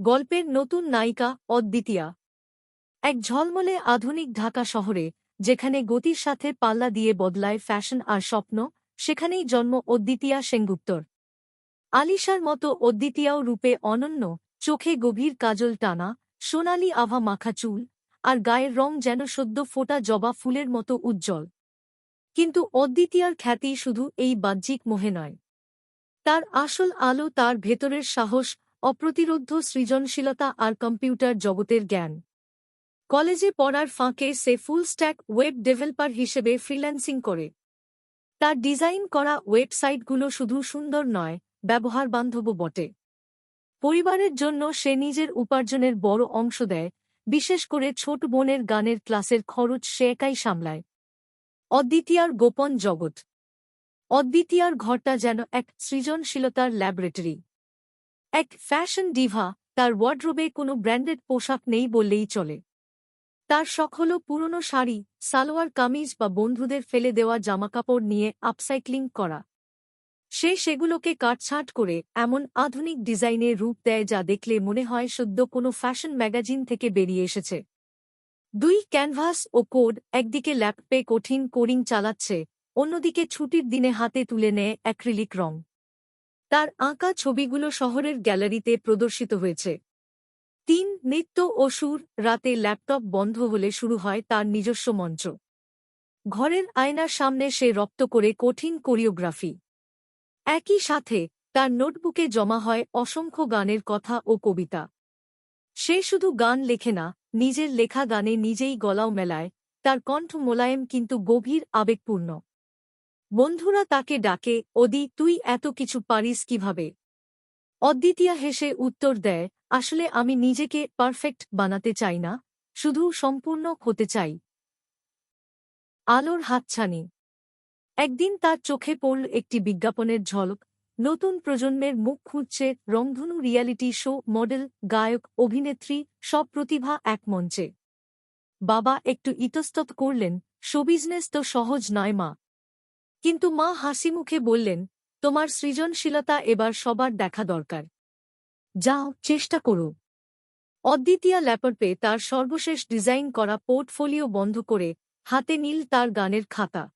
গল্পের নতুন নায়িকা অদ্বিতীয়া। এক ঝলমলে আধুনিক ঢাকা শহরে, যেখানে গতির সাথে পাল্লা দিয়ে বদলায় ফ্যাশন আর স্বপ্ন, সেখানেই জন্ম অদ্বিতীয়া সেনগুপ্তর। আলিশার মতো অদ্বিতীয়াও রূপে অনন্য, চোখে গভীর কাজল টানা, সোনালি আভা মাখা চুল, আর গায়ের রং যেন সদ্য ফোটা জবা ফুলের মতো উজ্জ্বল। কিন্তু অদ্বিতীয়ার খ্যাতি শুধু এই বাহ্যিক মোহে নয়। তার আসল আলো তার ভেতরের সাহস অপ্রতিরোধ্য সৃজনশীলতা আর কম্পিউটার জগতের জ্ঞান। কলেজে পড়ার ফাঁকে সে ফুল স্ট্যাক ওয়েব ডেভেলপার হিসেবে ফ্রিল্যান্সিং করে। তার ডিজাইন করা ওয়েবসাইটগুলো শুধু সুন্দর নয় ব্যবহারবান্ধবও বটে। পরিবারের জন্য সে নিজের উপার্জনের বড় অংশ দেয়, বিশেষ করে ছোট বোনের গানের ক্লাসের খরচ সে একাই সামলায়। অদ্বিতীয়ার গোপন জগৎ। অদ্বিতীয়ার ঘরটা যেন এক সৃজনশীলতার ল্যাবরেটরি। এক ফ্যাশন ডিভা, তার ওয়ার্ড্রোবে কোনো ব্র্যান্ডেড পোশাক নেই বললেই চলে। তার শখ হল পুরনো শাড়ি, সালোয়ার, কামিজ বা বন্ধুদের ফেলে দেওয়া জামাকাপড় নিয়ে আপসাইক্লিং করা। সে সেগুলোকে কাটছাঁট করে এমন আধুনিক ডিজাইনে রূপ দেয় যা দেখলে মনে হয় সদ্য কোনো ফ্যাশন ম্যাগাজিন থেকে বেরিয়ে এসেছে। দুই ক্যানভাস ও কোড, একদিকে ল্যাপটপে কঠিন কোডিং চালাচ্ছে, অন্যদিকে ছুটির দিনে হাতে তুলে নেয় অ্যাক্রিলিক রং। তার আঁকা ছবিগুলো শহরের গ্যালারিতে প্রদর্শিত হয়েছে। তিন নৃত্য ও সুর রাতে ল্যাপটপ বন্ধ হলে শুরু হয় তার নিজস্ব মঞ্চ। ঘরের আয়নার সামনে সে রপ্ত করে কঠিন কোরিওগ্রাফি। একই সাথে তার নোটবুকে জমা হয় অসংখ্য গানের কথা ও কবিতা। সে শুধু গান লেখে না, নিজের লেখা গানে নিজেই গলাও মেলায়, তার কণ্ঠ মোলায়েম কিন্তু গভীর আবেগপূর্ণ। বন্ধুরা তাকে ডাকে ওদি তুই এত কিছু পারিস কীভাবে? অদ্বিতীয়া হেসে উত্তর দেয়, আসলে আমি নিজেকে পারফেক্ট বানাতে চাই না, শুধু সম্পূর্ণ হতে চাই। আলোর হাতছানি। একদিন তার চোখে পড়ল একটি বিজ্ঞাপনের ঝলক, নতুন প্রজন্মের মুখ খুঁজছে রংধনু রিয়ালিটি শো মডেল, গায়ক, অভিনেত্রী, সব প্রতিভা এক মঞ্চে। বাবা একটু ইতস্তত করলেন শোবিজনেস তো সহজ নয় মা। কিন্তু মা হাসি মুখে বললেন, তোমার সৃজনশীলতা এবার সবার দেখা দরকার। যাও, চেষ্টা করো। অদ্বিতীয়া ল্যাপটপে তার সর্বশেষ ডিজাইন করা পোর্টফোলিও বন্ধ করে হাতে নীল তার গানের খাতা।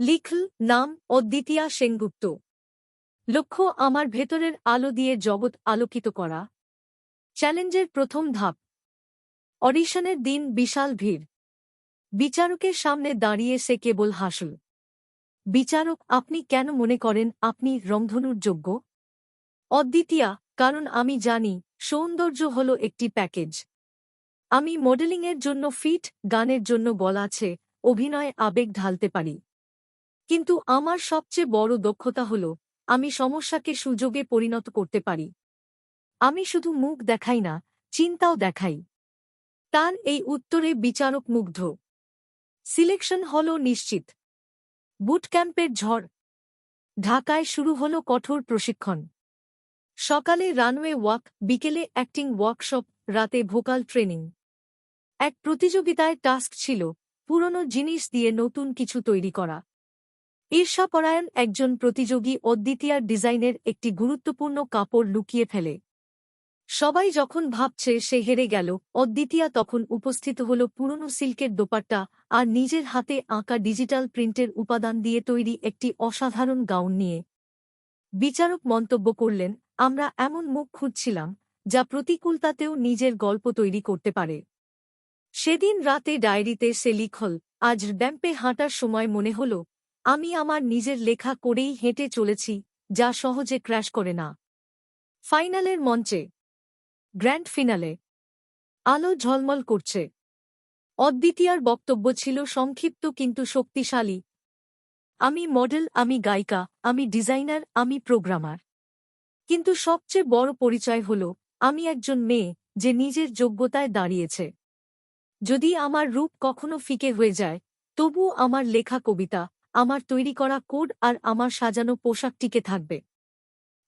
লিখল, নাম অদ্বিতীয়া সেনগুপ্ত। লক্ষ্য, আমার ভেতরের আলো দিয়ে জগৎ আলোকিত করা। চ্যালেঞ্জের প্রথম ধাপ। অডিশনের দিন বিশাল ভিড়। বিচারকের সামনে দাঁড়িয়ে সে কেবল হাসল। বিচারক, আপনি কেন মনে করেন আপনি রংধনুর যোগ্য? অদ্বিতীয়া, কারণ আমি জানি, সৌন্দর্য হল একটি প্যাকেজ। আমি মডেলিংয়ের জন্য ফিট, গানের জন্য গলা আছে, অভিনয়ে আবেগ ঢালতে পারি। কিন্তু আমার সবচেয়ে বড় দক্ষতা হল, আমি সমস্যাকে সুযোগে পরিণত করতে পারি। আমি শুধু মুখ দেখাই না, চিন্তাও দেখাই। তার এই উত্তরে বিচারক মুগ্ধ। সিলেকশন হল নিশ্চিত। বুটক্যাম্পের ঝড়। ঢাকায় শুরু হল কঠোর প্রশিক্ষণ। সকালে রানওয়ে ওয়াক, বিকেলে অ্যাক্টিং ওয়ার্কশপ, রাতে ভোকাল ট্রেনিং। এক প্রতিযোগিতায় টাস্ক ছিল, পুরনো জিনিস দিয়ে নতুন কিছু তৈরি করা। ঈর্ষাপরায়ণ একজন প্রতিযোগী অদ্বিতীয়ার ডিজাইনের একটি গুরুত্বপূর্ণ কাপড় লুকিয়ে ফেলে। সবাই যখন ভাবছে সে হেরে গেল, অদ্বিতীয়া তখন উপস্থিত হল পুরনো সিল্কের দোপাট্টা আর নিজের হাতে আঁকা ডিজিটাল প্রিন্টের উপাদান দিয়ে তৈরি একটি অসাধারণ গাউন নিয়ে। বিচারক মন্তব্য করলেন, আমরা এমন মুখ খুঁজছিলাম, যা প্রতিকূলতাতেও নিজের গল্প তৈরি করতে পারে। সেদিন রাতে ডায়েরিতে সে লিখল, আজ ড্যাম্পে হাঁটার সময় মনে হল, আমি আমার নিজের লেখা করেই হেঁটে চলেছি, যা সহজে ক্র্যাশ করে না। ফাইনালের মঞ্চে গ্র্যান্ড ফিনালে। আলো ঝলমল করছে। অদ্বিতীয়ার বক্তব্য ছিল সংক্ষিপ্ত কিন্তু শক্তিশালী। আমি মডেল, আমি গায়িকা, আমি ডিজাইনার, আমি প্রোগ্রামার। কিন্তু সবচেয়ে বড় পরিচয় হল, আমি একজন মেয়ে যে নিজের যোগ্যতায় দাঁড়িয়েছে। যদি আমার রূপ কখনো ফিকে হয়ে যায় তবুও আমার লেখা কবিতা, আমার তৈরি করা কোড আর আমার সাজানো পোশাকটিকে থাকবে।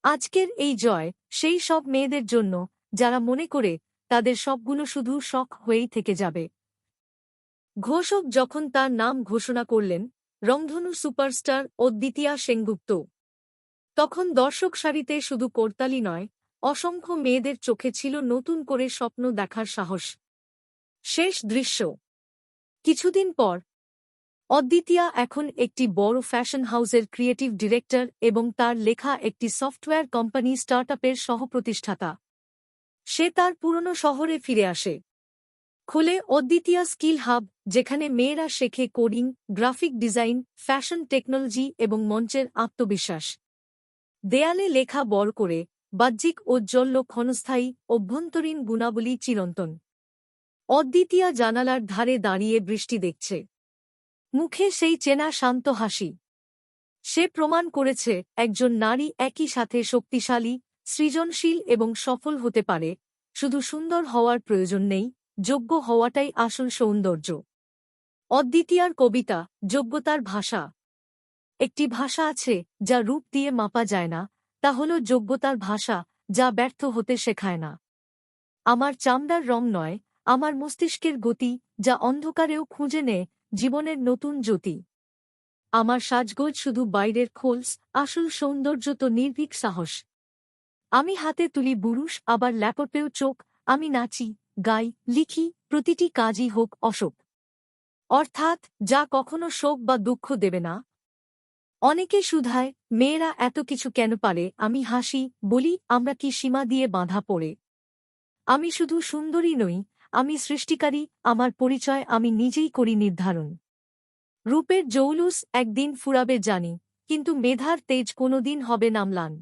আজকের এই জয়, সেই সব মেয়েদের জন্য যারা মনে করে তাদের সবগুলো শুধু শখ হয়েই থেকে যাবে। ঘোষক যখন তার নাম ঘোষণা করলেন, রংধনু সুপারস্টার অদ্বিতীয়া সেনগুপ্ত। তখন দর্শক সারিতে শুধু করতালি নয়, অসংখ্য মেয়েদের চোখে ছিল নতুন করে স্বপ্ন দেখার সাহস। শেষ দৃশ্য। কিছুদিন পর, অদ্বিতীয়া এখন একটি বড় ফ্যাশন হাউসের ক্রিয়েটিভ ডিরেক্টর এবং তার লেখা একটি সফটওয়্যার কোম্পানি স্টার্টআপের সহপ্রতিষ্ঠাতা। সে তার পুরনো শহরে ফিরে আসে। খোলে অদ্বিতীয়া স্কিল হাব, যেখানে মেয়েরা শেখে coding, graphic design, fashion technology এবং মঞ্চের আত্মবিশ্বাস। দেয়ালে লেখা বড় করে, বাহ্যিক ঔজ্জ্বল্য ক্ষণস্থায়ী, অভ্যন্তরীণ গুণাবলী চিরন্তন। অদ্বিতীয়া জানালার ধারে দাঁড়িয়ে বৃষ্টি দেখছে। মুখে সেই চেনা শান্ত হাসি। সে প্রমাণ করেছে, একজন নারী একই সাথে শক্তিশালী সৃজনশীল এবং সফল হতে পারে। শুধু সুন্দর হওয়ার প্রয়োজন নেই, যোগ্য হওয়াটাই আসল সৌন্দর্য। অদ্বিতীয়ার কবিতা, যোগ্যতার ভাষা। একটি ভাষা আছে, যা রূপ দিয়ে মাপা যায় না, তা হল যোগ্যতার ভাষা, যা ব্যর্থ হতে শেখায় না। আমার চামড়ার রং নয়, আমার মস্তিষ্কের গতি, যা অন্ধকারেও খুঁজে নেয়, জীবনের নতুন জ্যোতি। আমার সাজগোজ শুধু বাইরের খোলস, আসল সৌন্দর্য তো নির্ভীক সাহস। আমি হাতে তুলি বুরুষ আবার ল্যাপটেও চোখ, আমি নাচি, গাই, লিখি, প্রতিটি কাজই হোক অশোক অর্থাৎ, যা কখনো শোক বা দুঃখ দেবে না। অনেকে শুধায় মেয়েরা এত কিছু কেন পারে? আমি হাসি, বলি, আমরা কি সীমা দিয়ে বাঁধা পড়ে? আমি শুধু সুন্দরী নই, আমি সৃষ্টিকারী, আমার পরিচয় আমি নিজেই করি নির্ধারণ। রূপের জৌলুস একদিন ফুরাবে জানি, কিন্তু মেধার তেজ কোনোদিন হবে নামলান।